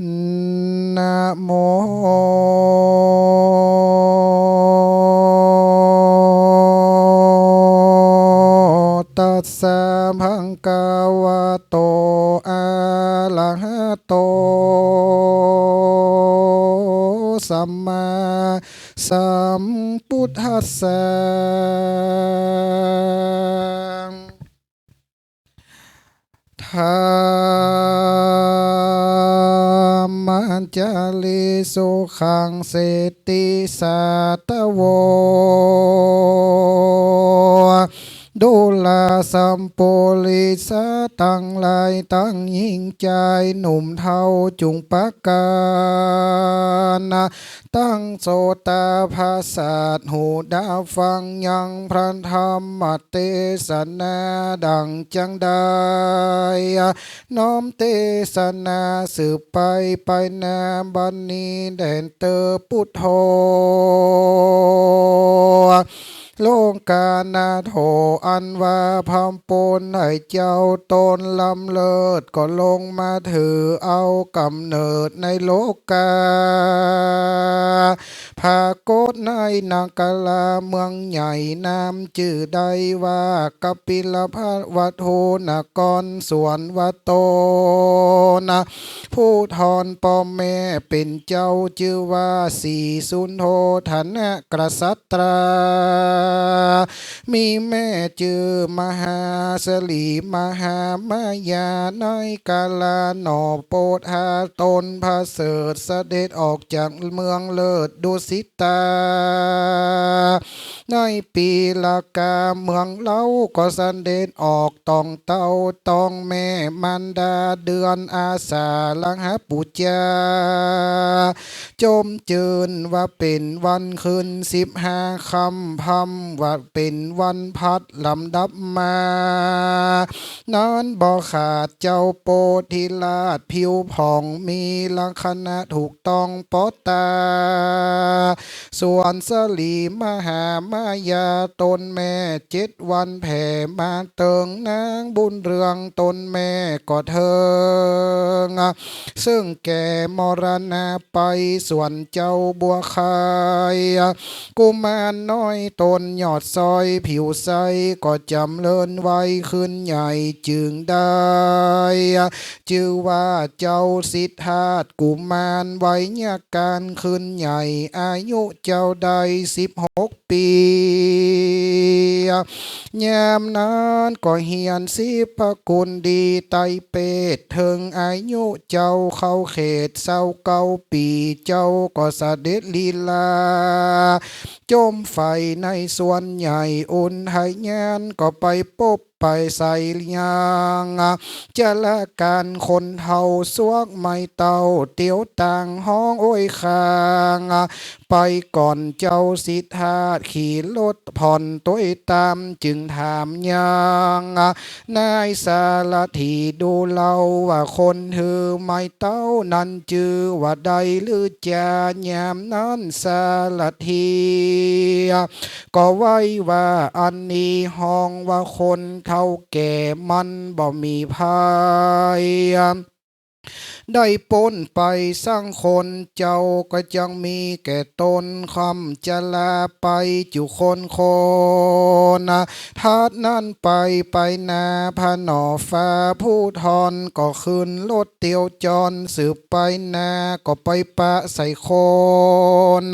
นะโมตัสสะภะคะวะโตอะระหะโตสัมมาสัมพุทธัสสะ ขั ตั้งลายตั้งยิ่งใจหนุ่มเทาจุงปากการตั้งโสตาภาษาทหูดาฟังยังพระธรรมเทศนาดังจังใดน้อมเทศนาสืบไปไปนาบันนี้แดนเตอพุทโธ โลกานาโถอันว่าพามปนให้เจ้าตนลำเลิศก็ลงมาถือเอากำเนิดในโลกาพากฏในนางกาลาเมืองใหญ่นามชื่อใดว่ากปิลพัทวัตโหนกรสวนวัตโตนะผู้ทอนปอมแม่เป็นเจ้าชื่อว่าสีสุนโทธนะกษัตรามีแม่ชื่อมหาสลีมหามายาน้อยกาลาหนอโปธาตนพระเสริฐเสด็จออกจากเมืองเลิศดุสิตา ในปีละกาเมืองเล่าก็สันเด็จออกตองเต้าตองแม่มันดาเดือนอาสาลังหาปุจจาจมเจินว่าเป็นวันคืนสิบห้าคำพำว่าเป็นวันพัดลำดับมา นั้นบ่ขาดเจ้าโปธิลาชผิวผ่องมีลักษณะถูกต้องปอตา ส่วนสลีมหามายาตนแม่เจ็ดวันแผ่มาเติงนางบุญเรืองตนแม่ก็เทิง ซึ่งแก่มรณะไปส่วนเจ้าบัวคายกุมารน้อยตนยอดซอยผิวใสก็จำเลินไว้ขึ้นใหญ่จึงได้ ชื่อว่าเจ้าสิทธาตกุมารไว้ยาการขึ้นใหญ่ อายุเจ้าได้สิบหกปียามนั้นก็เฮียนสิพระคุณดีไตเป็ดถึงอายุเจ้าเข้าเขตเศร้าเก้าปีเจ้าก็เสด็จลีลา จมไฟในส่วนใหญ่อุ่นให้งนก็ไปปบไปใส่ยางจะละการคนเฮาสวกไม่เตาเตียวต่างห้องโอ้ยคาง ไปก่อนเจ้าสิทธาขี่รถผ่อนตัวตามจึงถามยังนายสารถีดูเล่าว่าคนหือไม่เต้านั้นจือว่าใดหรือจายามนั้นสารถีก็ไว้ว่าอันนี้ห้องว่าคนเท่าแก่มันบ่มีภายได้ปนไปสร้างคนเจ้าก็จังมีแก่ตนคำจะลาไปจุคนโคนทาดนั่นไปไปนาพาหนอฟ้าผู้ทอนก็ขึ้นรถเตียวจรสืบไปนาก็ไปปะใส่โคน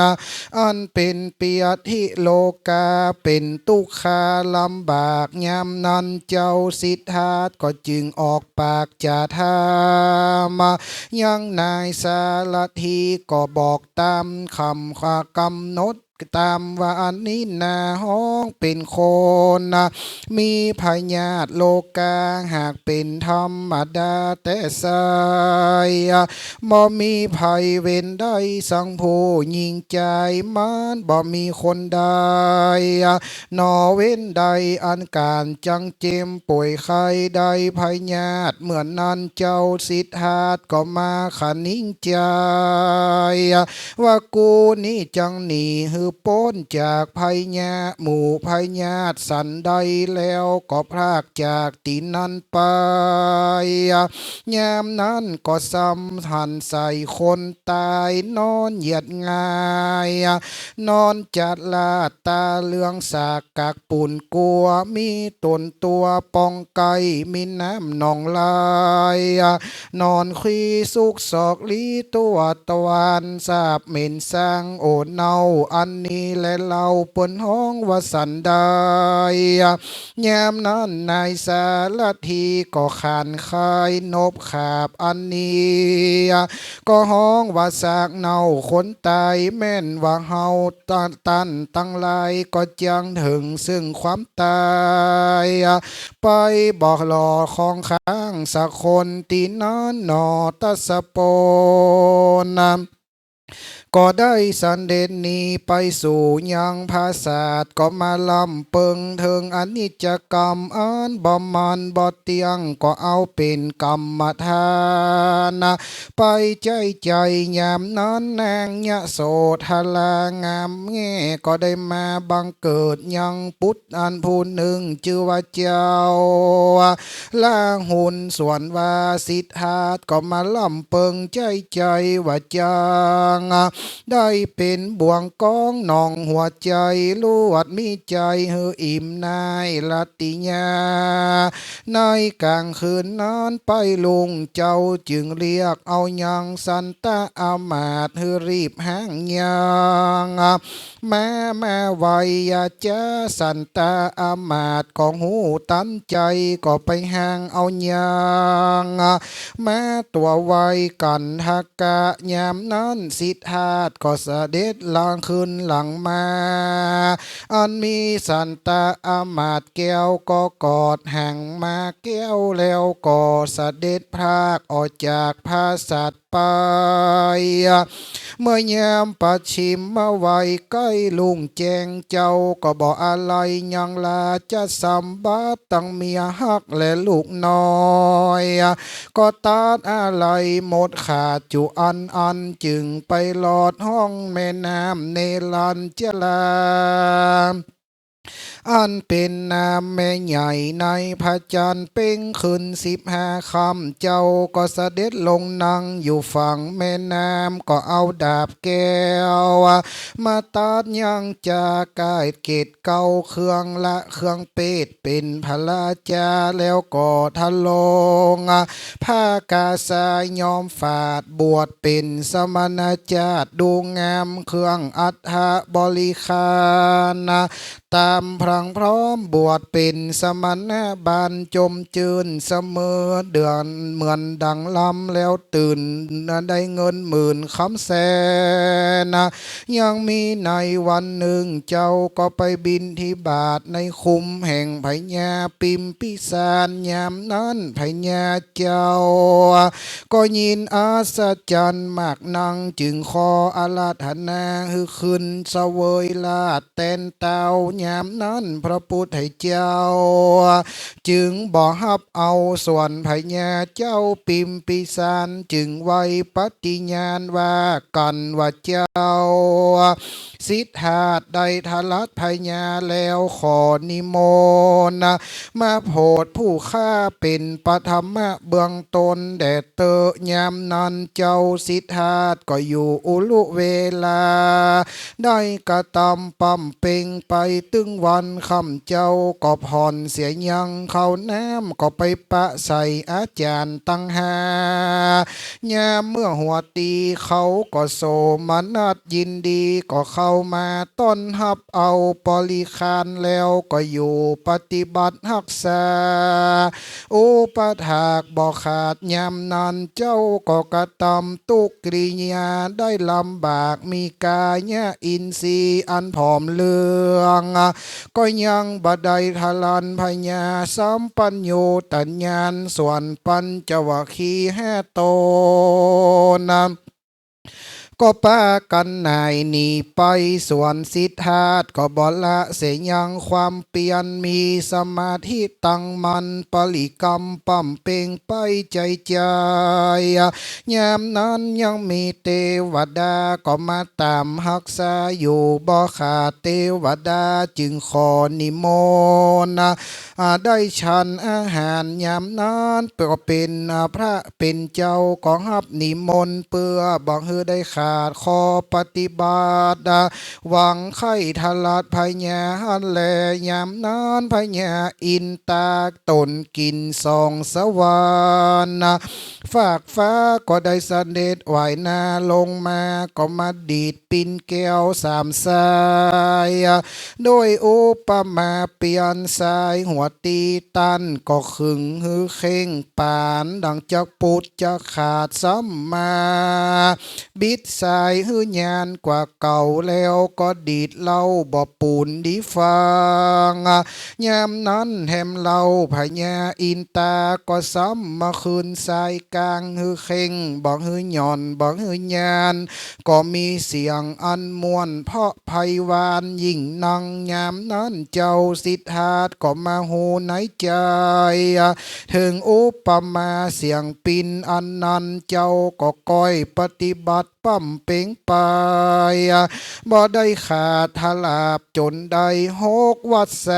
อันเป็นเปียทิโลกาเป็นตุคาลำบากยามนั้นเจ้าสิทธาตก็จึงออกปากจะทามายังนายสารทีก็บอกตามคำความกำหนด ตามว่าอันนี้นาห้องเป็นคนนะมีพญาตโลกาหากเป็นธรรมดาแต่สายบ่มีภัยเว้นได้สังผู้ยิงใจมันบ่มีคนใดนอเว้นใดอันการจังเจมป่วยไข้ใดพญาตเหมือนนั้นเจ้าสิทธาตก็มาขนิ่งใจ ว่ากูนี่จังหนีหือป้นจากภัยญาหมู่ภัยญาติสันใดแล้วก็พรากจากตีนั้นไปยามนั้นก็ซ้ำหันใส่คนตายนอนเหยียดง่ายนอนจัดลาตาเลืองสากกากปุ่นกลัวมีตนตัวปองไกมีน้ำหนองลายนอนคุยสุกศอกลีตัวตะวันสาบเหม็นสร้างโอเนาอันนี้และเราปนห้องวสันไดยามนั้นนายสารทีก็ขานคายนบขาบอันนี้ก็ห้องว่าสากเนาคนตายแม่นว่าเฮาตันตันตั้งลายก็จังถึงซึ่งความตายไปบอกหลอของข้างสักคนตีนอนหนอตัสโปน ก็ได้สันเด็จนี้ไปสู่ยังภาษาทก็มาลำเปิงเทิงอนิจกรรมอันบ่มันบ่เตียงก็เอาเป็นกรรมฐานไปใจใจยามนั้นนางยะโสธลางามแง่ก็ได้มาบังเกิดยังพุทธอันผู้หนึ่งชื่อว่าเจ้าล่างหุ่นส่วนว่าสิทธาตก็มาลำเปิงใจใจว่าจังได้เป็นบ่วงกองนองหัวใจลวดมีใจเฮออิ่มนายลัตติญาในกลางคืนนั้นไปลุงเจ้าจึงเรียกเอายังสันตาอามาตเฮอรีบหางยังแม่แม่ไวยาจ้าสันตาอามาตของหูตันใจก็ไปหางเอายังแม่ตัวไวกันทักกะยามนั้นสิทธาตก็เสด็จลางขึ้นหลังมา อันมีสันตาอามาตแก้วก็กอดแห่งมาแก้วแล้วก็เสด็จพากออกจากภาสัตไปเมื่อยมปัดชิมมาไว้ใกล้ลุงแจงเจ้าก็บอกอะไรยังลาจะสัมบัติตั้งเมียฮักและลูกน้อย ก็ตัดอะไรหมดขาดจุอันอันจึงไปหลอดห้องแม่น้ำเนลันเจลา อันเป็นนามแม่ใหญ่ในพระจันทร์เป่งขึ้นสิบห้าคำเจ้าก็เสด็จลงนั่งอยู่ฝั่งแม่น้ำก็เอาดาบแก้ว มาตัดยังจากายเกตเก่าเครื่องละเครื่องเป็ดเป็นพระราชาแล้วก็ทะลงผ้ากาสายยอมฝาดบวชเป็นสมณจาตดูงามเครื่องอัฐบริคารตามพรังพร้อมบวชเป็นสมณบาลจมจืนเสมอเดือนเหมือนดังลำแล้วตื่นได้เงินหมื่นคำแสนยังมีในวันหนึ่งเจ้าก็ไปบินที่บาทในคุมแห่งพญาปิมพิสารยามนั้นพญาเจ้า ก็ยินอาศจรรย์มากนังจึงขออาราธนาฮือขึ้นเสวยลาดแตนเตายามนั้นพระพุทธเจ้า จึงบอกฮับเอาส่วนพญาเจ้าปิมพิสารจึงไว้ปฏิญาณว่ากันว่าเจ้า สิทธาได้ทลัดพญาแล้วขอนิมนต์มาโพดผู้ฆ่าเป็นปฐมะเบื้องตนแด่เตอยามนั้นเจ้าสิทธาก็อยู่อุลุเวลา ได้กระตำปั๊มเป่งไปตึงวันคำเจ้าก็ผ่อนเสียยังเข้าน้ำก็ไปปะใส่อาจารย์ตั้งหายามเมื่อหัวตีเขาก็โสมนัดยินดีก็เข้ามาต้นหับเอาปริคานแล้วก็อยู่ปฏิบัติหักษา อุปถากบอกขาดยามนั้นเจ้าก็กระตำตุกริยาได้ลำบากมีกายะอินทรีย์อันผอมเลืองก็ยังบดใดทลันพญาสัมปัญโยตัญญาส่วนปัญจวคีแห่โตน ก็ป้ากันนายหนีไปส่วนสิทธาตก็บละเสียยังความเปลี่ยนมีสมาธิตั้งมันปริกรรมปั่มเป่งไปใจใจยามนั้นยังมีเทวดาก็มาตามหักษาอยู่บ่ขาดเทวดาจึงขอนิมนต์ได้ฉันอาหารยามนั้นก็เป็นพระเป็นเจ้าก็ฮับนิมนต์เพื่อบอกให้ได้ขาดคอปฏิบัติหวังไข่ทลัดพญาแลยามนั้นพญาอินตากตนกินสองสวรรค์ฝากฟ้าก็ได้สเสด็จไหวนาลงมาก็มาดีดปินแก้วสามสายโดยอุปมาเปลี่ยนสายหัวตีตันก็ขึงหือเข่งปาน ดังจักปุดจะขาดซ้ำมา บิดสายหือยานกว่าเก่าแล้วก็ดีดเล่าบ่ปูนดีฟังยามนั้นแหมเล่าพญาอินตาก็ซ้ำมาคืนสายกลางฮือเข่งบอกฮือหย่อนบอกฮือยานก็มีเสียงอันมวนเพราะไพวานยิ่งนังยามนั้นเจ้าสิทธาตก็มาหูในใจถึงอุปมาเสียงปินอันนั้นเจ้าก็ก้อยปฏิบัติปั้มเป่งไปบ่ได้ขาดทลาบจนได้หกวัดแส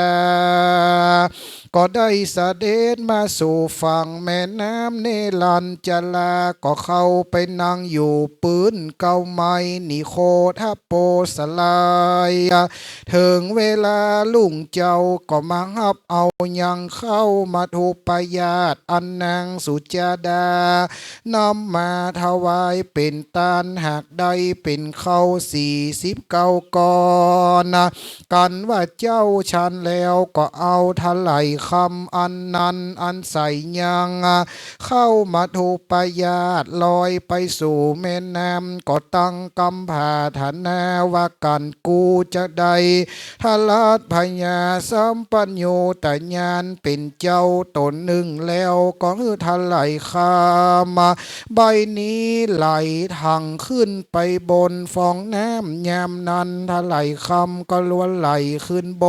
ก็ได้เสด็จมาสู่ฝั่งแม่น้ำเนลันจลา ก็เข้าไปนั่งอยู่ปืนเก่าไม้นิโคทัปโปสลายถึงเวลาลุงเจ้าก็มาฮับเอายังเข้ามาถูกปยาตอันนางสุจาดานำมาถวายเป็นตานหากได้เป็นเข้าสี่สิบเก้าก่อนกันว่าเจ้าชันแล้วก็เอาทลายคำอันนั้นอันใส่ยังเข้ามาถูกปยาตลอยไปสู่แม่น้ำก็ตั้งกำผาฐานาว่ากันกูจะได้ทลัดพญาสัมปัญโยแต่ญาณเป็นเจ้าตนหนึ่งแล้วก็คือทลายคามาใบนี้ไหลทางขึ้นไปบนฟองน้ำยามนั้นทลายคำก็ล้วนไหลขึ้นบ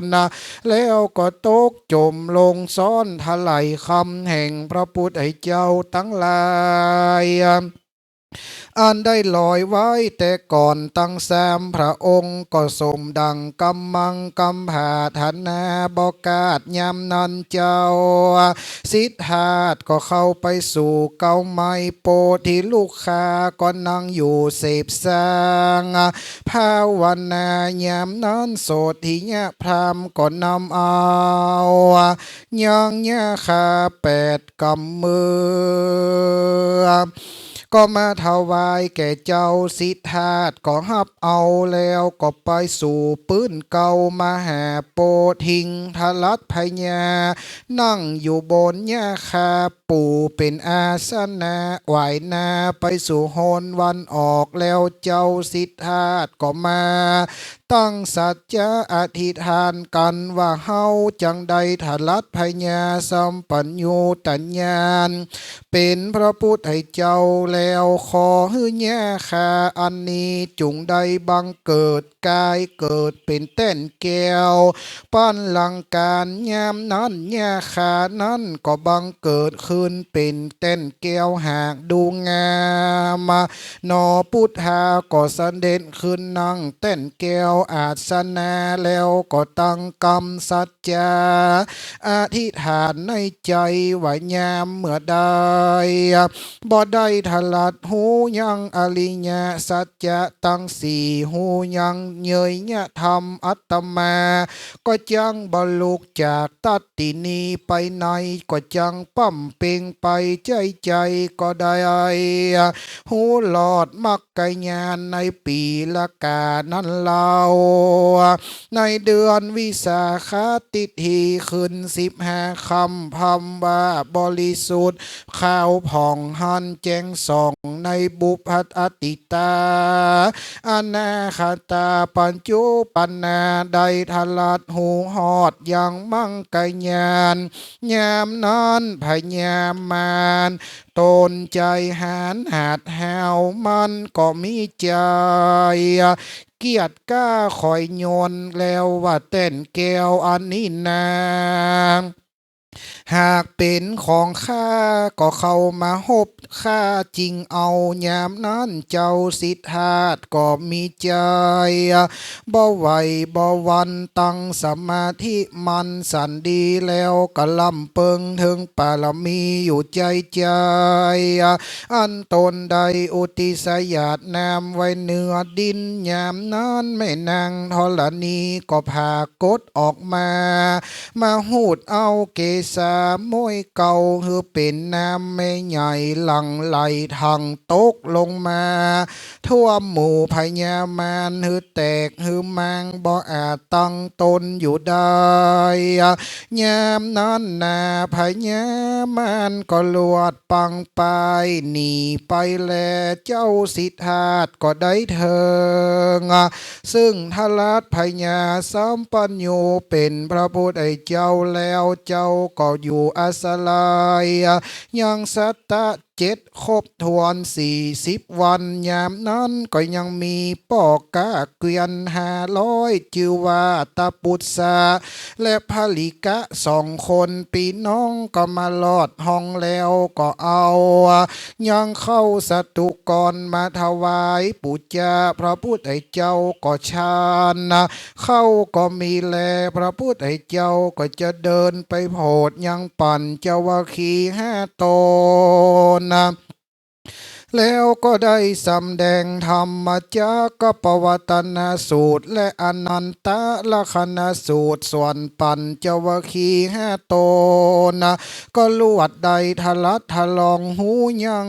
นนะแล้วก็ตกจมลงซ้อนทลายคำแห่งพระพุทธเจ้าตั้งหลาย อันได้ลอยไว้แต่ก่อนตั้งแซมพระองค์ก็สมดังกำมังกำผาธนนาบอกาศยามนันเจ้า สิทธาตก็เข้าไปสู่เกาไม้โปที่ลูกค้าก็นั่งอยู่เสพสร้างภาวนายามนั้นโสดที่ยะพรามก็นำเอายังยะคาแปดกำมือ ก็มาถวายแก่เจ้าสิทธาตก็ฮับเอาแล้วก็ไปสู่ปื้นเก่ามาหาโปทิงทลัดพญา นั่งอยู่บนหญ้าคาปู่เป็นอาสนะไหวนาไปสู่โหนวันออกแล้วเจ้าสิทธาตก็มา ตั้งสัจจะอธิษฐานกันว่าเฮาจังใดทลัดพญาสัมปัญโยตัญญาณเป็นพระพุทธเจ้าแล้วขอฮือแย่คาอันนี้จุงได้บังเกิดกายเกิดเป็นเต้นแก้วปั้นหลังการยามนั้นแย่คานั้นก็บังเกิดคืึ้นเป็นเต้นแก้วหากดูงามนอพุทธาก็เสด็จขึ้นนั่งเต้นแก้วอาสนาแล้วก็ตั้งกรรมสัจจาอธิษฐานในใจว่ายามเมื่อใดบ่ได้ทลัดหูยังอริยสัจจะตั้งสี่หูยังเยยยะธรรมอัตมา ก็จังบรรลุจากตัตตินีไปในก็จังปั้มเปงไปใจใจก็ได้หูหลอดมักกยานในปีละกานั้นเล่าในเดือนวิสาขาติทีขึ้นสิบห้าคำพำว่าบริสุทธิ์ข้าวผ่องหันแจงส่องในบุพัตอติตาอนาคาตาปัญจุปันนาใดทลัดหูหอดยังมั่งกยานยามนั้นพยามานตนใจหานหาดหหาวมันก็มีใจเกียรติกล้าคอยโยนแล้วว่าเต้นแก้วอันนี้นาง หากเป็นของข้าก็เข้ามาหบข้าจริงเอายามนั้นเจ้าสิทธาตก็มีใจบ่ไหวบ่วันตั้งสมาธิมันสันดีแล้วก็ลำเปิงถึงปารมีอยู่ใจใจ อันตนใดอุติสยาดนามไว้เนื้อดินยามนั้นไม่นางธรณีก็พากดออกมา มาหูดเอาเกษามวยเก่าเฮือเป็นน้ำไม่ใหญ่หลังไหลทางตกลงมา ทั่วหมู่พญามารฮือแตกฮือมังบ่อาจตั้งตนอยู่ได้ยามนั้นนาพญามารก็ลวดปังไปหนีไปแลเจ้าสิทธาตก็ได้เถิงซึ่งทลัดพญาสัมปัญโยเป็นพระพุทธเจ้าแล้วเจ้าก็อยู่อาศลัยยังสัตตะ เจ็ดครบทวนสี่สิบวันยามนั้นก็ยังมีปอกกาเกวียนห้าร้อยจือว่าตาปุตสาและผลิกะสองคนปีน้องก็มาลอดห้องแล้วก็เอา ยังเข้าสตุกรมาถวายปุจจาพระพุทธเจ้าก็ชานเข้าก็มีแลพระพุทธเจ้าก็จะเดินไปโพดยังปั่นเจาวาคีห้าตนนะแล้วก็ได้สำแดงธรรมจากกปวัตนสูตร และอนันตละคณสูตร ส่วนปัญจวคีห้าโตนะ ก็ลวดใดทะลัดทะลองหูยัง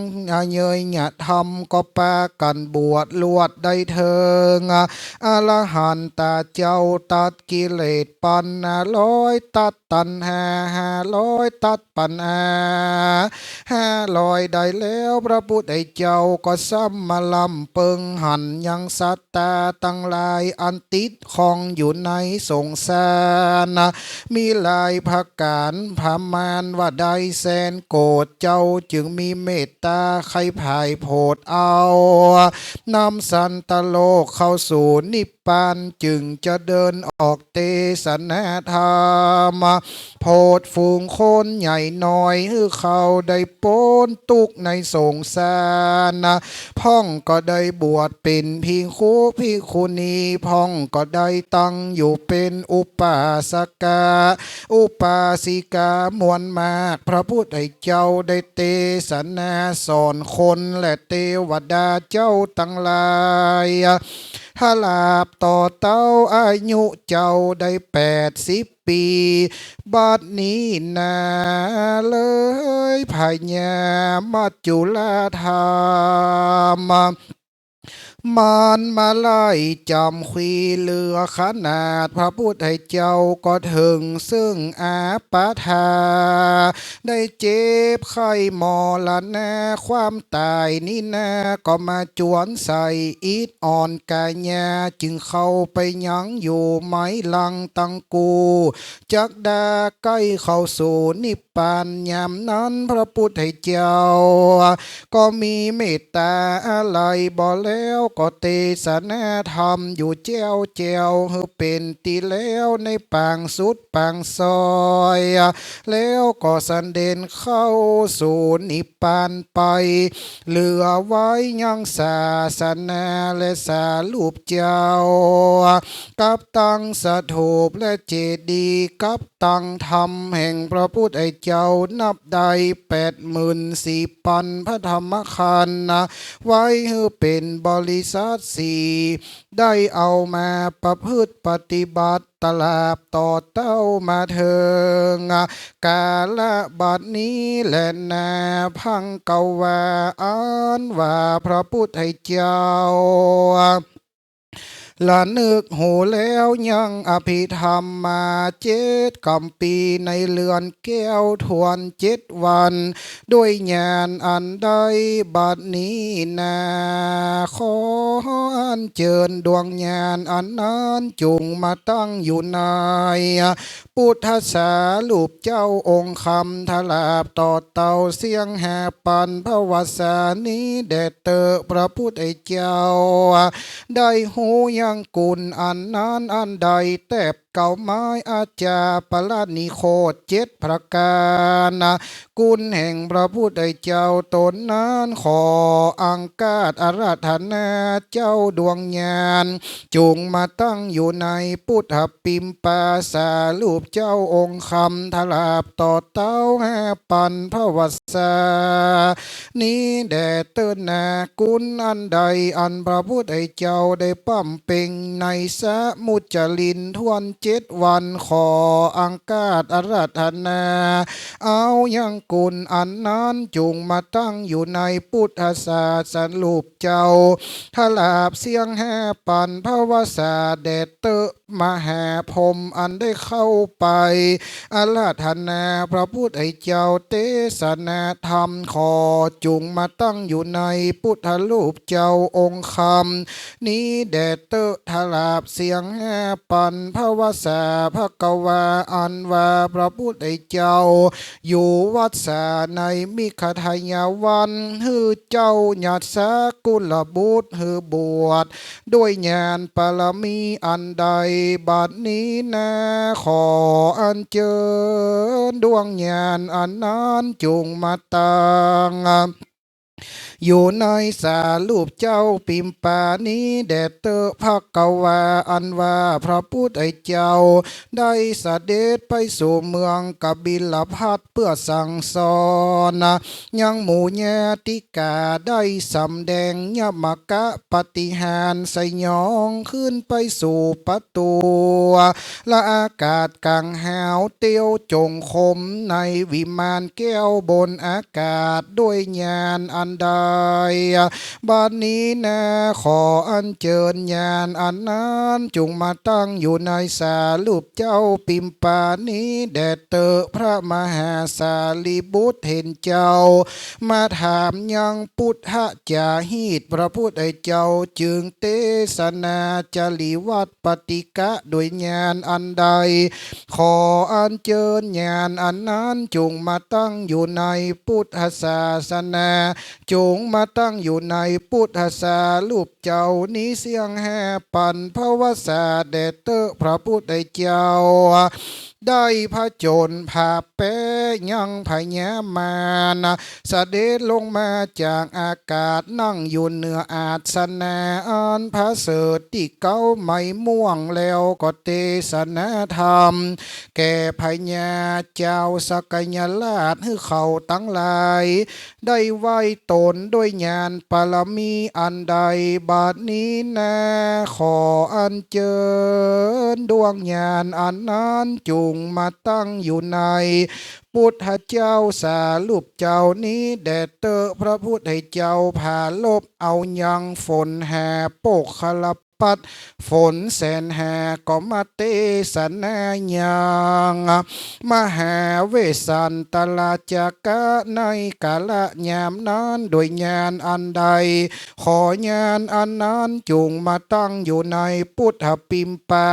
เยยหยะธรรมก็ปากันบวชลวดได้เทิงอรหันตาเจ้าตัดกิเลสปันนาร้อยตัดตันหาห้าร้อยตัดปัญหาห้าลอยได้แล้วพระพุทธเจ้าก็ซ้ำมาลำเปิงหันยังสัตตาตั้งหลายอันติดคองอยู่ในสงสารมีหลายพักการพามานว่าได้แสนโกรธเจ้าจึงมีเมตตาใครภายโพดเอานำสันตโลกเข้าสู่นิพพานจึงจะเดินออกเตสนาธรรมโพดฝูงคนใหญ่น้อยฮือเขาได้โปนตุกในสงสารนะพ่องก็ได้บวชเป็นพิงคูพิคุณีพ่องก็ได้ตั้งอยู่เป็นอุปาสกา อุปาสิกามวลมาก พระพุทธเจ้าได้เตสนาสอนคนและเทวดาเจ้าตั้งหลาย ฮาลาบต่อเต้าอายุเจ้าได้แปดสิบปีบัดนี้นาเลยพญามาจจุลาธรรม มานมาไล่จำควีเรือขนาด พระพุทธเจ้าก็ถึงซึ่งอาปาทา ได้เจ็บไข้หมอละนาความตายนี่นาก็มาจวนใส่อีดอ่อนกายญาจึงเข้าไปยังอยู่ไม้ลังตังกู จักดาใกล้เข้าสู่นิพ พานยามนั้นพระพุทธเจ้า ก็มีเมตตาอะไรบ่แล้วก็เตสนาธรรมอยู่เจ้าเจ้าเฮเป็นตีแล้วในปางสุดปางซอย แล้วก็สันเดนเข้าสู่นิพพานไป เหลือไว้ยังศาสนาและสารูปเจ้า กับตังสถูปและเจดีย์กับตังธรรมแห่งพระพุทธเจ้าจ้านับได้แปดหมื่นสี่พันพระธรรมคันนะไว้ให้เป็นบริษัทสี่ได้เอามาประพฤติปฏิบัติตลาบต่อเต้ามาเถิงกาละบัดนี้แหละนาพังเกาวาอันว่าพระพุทธเจ้า ละนึกโหแล้วยังอภิธรรมมาเจ็ดกำปีในเรือนแก้วทวนเจ็ดวัน ด้วยญาณอันใดบัดนี้นาขออันเจิญดวงญาณอันนั้นจุงมาตั้งอยู่ใน พุทธสาลูปเจ้าองค์คำทลาบต่อเต่าเสียงแห่ปันพระวสานี้แด่เตอพระพุทธเจ้า ได้หูยังกุลอันนั้นอันใดแตบ เก่าไม้อาจาปลานิโคตเจ็ดประการกุลแห่งพระพุทธเจ้าตนนั้นขออังกาศอาราธนาเจ้าดวงญาณจงมาตั้งอยู่ในพุทธปิมปาสารูปเจ้าองค์คำทลาบต่อเต้าแห่ปันพระวสานี้แด่เตือนนากุลอันใดอันพระพุทธเจ้าได้ปั้มเป่งในสะมุจลินทวนเจดวันขออังกาศอาราธนา เอายังกุลอันนั้นจงมาตั้งอยู่ในพุทธศาสนรูปเจ้าทลาบเสียงแห่ปันพระวสาเดเตมหาพรมอันได้เข้าไปอาราธนาพระพุทธเจ้าเตสนาธรรมขอจุงมาตั้งอยู่ในพุทธรูปเจ้าองค์คำนี้แด่เตทลาบเสียงแห่ปันพระวสาพระกวาอันว่าพระพุทธเจ้า อยู่วัดสาในมิคทายาวันฮือเจ้าหยัดสากุลบุตรฮือบวชด้วยญาณปรมีอันใดบัดนี้นะขออันเจิญดวงญาณอันนั้นจงมาตัง อยู่ในสารูปเจ้าปิมปานี้แดดเตอภกกวาอันว่าพระพุทธเจ้า ได้เสด็จไปสู่เมืองกบิลพัทเพื่อสั่งสอนยังหมู่ญาติกาได้สำแดงยมกะปฏิหารสยองขึ้นไปสู่ประตูและอากาศกลางหาวเตียวจงคมในวิมานแก้วบนอากาศด้วยญาณอันใดบัดนี้นะขออัญเชิญญาณอันนั้นจงมาตั้งอยู่ในสารูปเจ้าปิมปานี้แด่เตอพระมหาสารีบุตรเห็นเจ้า มาถามยังพุทธจาหีตพระพุทธเจ้าจึงเตสนาจริวัตปฏิกะโดยญาณอันใด ขออัญเชิญญาณอันนั้นจงมาตั้งอยู่ในพุทธศาสนาจงงมาตั้งอยู่ในพุทธศาลูปเจ้านี้เสียงแห่ปันพระวสาเดเตอพระพุทธเจ้า ได้พระโจนผาแปยังพญามานเสด็จลงมาจากอากาศนั่งอยู่เหนืออาสนาอันพระเสดที่เก้าไม่ม่วงแล้วก็เตสนาธรรม แก่พญาเจ้าสกยราชให้เขาตั้งหลาย ได้ไหวตนด้วยญาณปรมีอันใดบาดนี้นะขออันเจิญดวงญาณอันนั้นจุงมาตั้งอยู่ใน พุทธเจ้าสารูปเจ้านี้แดดเตอพระพุทธเจ้าผ่าลบเอายังฝนแห่ปกขล ปัดฝนแสนแห่ก็มาเตสนายังมหาเวสันตลาจากะในกาละยามนั้นโดยญาณอันใด ขอญาณอันนั้นจุงมาตั้งอยู่ในพุทธปิมปา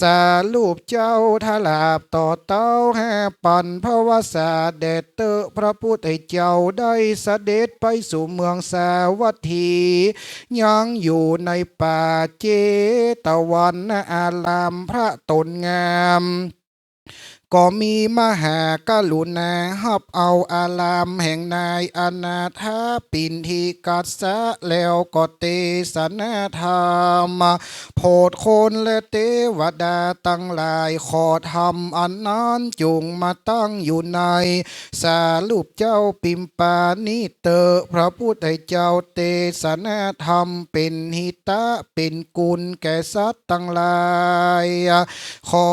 สารูปเจ้าทลาบต่อเต้าแห่ปันพระวสาเดเตอพระพุทธเจ้าได้เสด็จไปสู่เมืองสาวัตถี ยังอยู่ในป่าเจตวันอารามพระตนงาม ก็มีมหากลุณาหับเอาอารามแห่งนายอนาถาปินทีกัสสะแล้วก็เตสนาธรรมโพดคนและเทวดาตั้งหลายขอธรรมอันนั้นจงมาตั้งอยู่ใน สารูปเจ้าปิมปานิเตอพระพุทธเจ้าเตสนาธรรมเป็นหิตะเป็นกุลแก่สัตว์ตั้งหลาย ขอ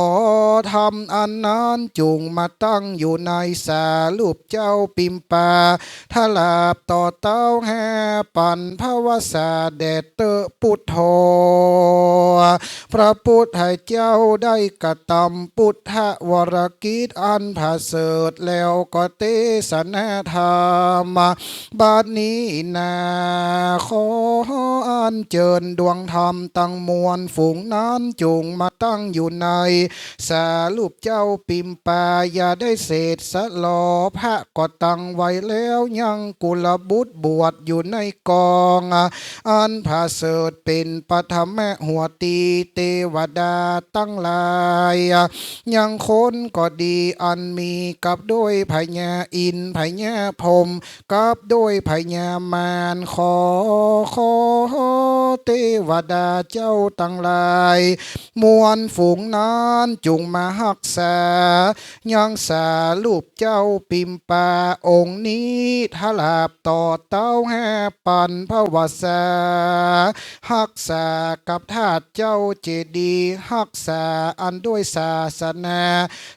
ธรรมอันนั้นนั้นจุงมาตั้งอยู่ในสารูปเจ้าปิมปาถ้าลาบต่อเต้าแห่ปันพระวสาเดเตอพุทโธพระพุทธเจ้าได้กระทำพุทธวรกิจอันผาเสริฐแล้วก็เตสนาธรรมบาดนี้นาขออันเจิญดวงธรรมตั้งมวลฝูงนั้นจุงมาตั้งอยู่ในสารูปเจ้าปิมปาอย่าได้เศษสะลอพระก็ตั้งไว้แล้วยังกุลบุตรบวชอยู่ในกองอันผาเสริฐเป็นปฐมหัวตีเทวดาตั้งหลาย ยังคนก็ดีอันมีกับด้วยพญาอินทร์พญาพรมกับด้วยพญามารขอขอเทวดาเจ้าตั้งหลาย มวลฝูงนั้นจุงมาหักษายังสารูปเจ้าปิมปาองค์นี้ทลาบต่อเต้าแห่ปันพระวสาหักษากับทาสเจ้าเจดีหักษาอันด้วยศาสนา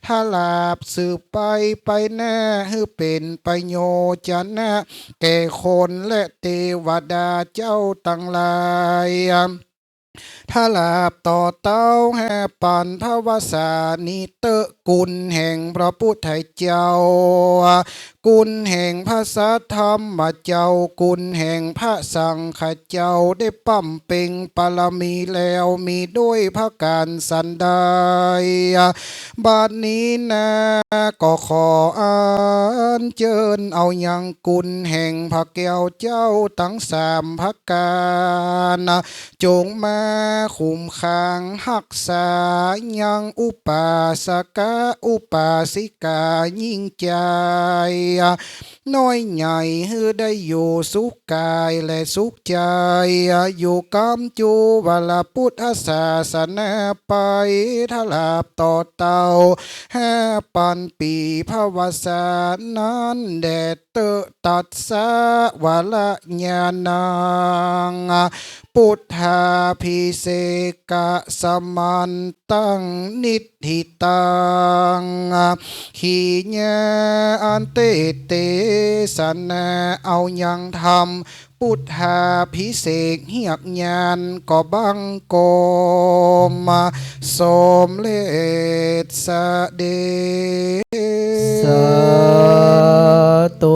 ทลาบสืบไปไปแน่ให้เป็นประโยชนนะแก่คนและเทวดาเจ้าตั้งหลาย ถ้าลาบต่อเต้าแห่ปันพระวสานิเตกุลแห่งพระพุทธเจ้า กุลแห่งพระสัทธรรมเจ้า กุลแห่งพระสังฆเจ้าได้ปั้มเป่งปรมีแล้วมีด้วยพระการสันไดบาดนี้นะก็ขออันเจิญเอายังกุลแห่งพระแก้วเจ้าทั้งสามพระการจงมาคุมคางหักษายังอุปาสกะอุปาสิกายิ่งใจ น้อยใหญ่ฮือได้อยู่สุขกายและสุขใจ อยู่กำจูวลาพุทธศาสนาไปทลาบต่อเตาแห่ปันปีพระวสานั้นแดดเตอตัดสาวละญาณัง พุทธาพิเศกะสมันตังนิธิตังขีญาอันเตเตสนาเอายังทำพุทธาพิเศษเหียกยานก็บังโกมสมเลสเดสาธุ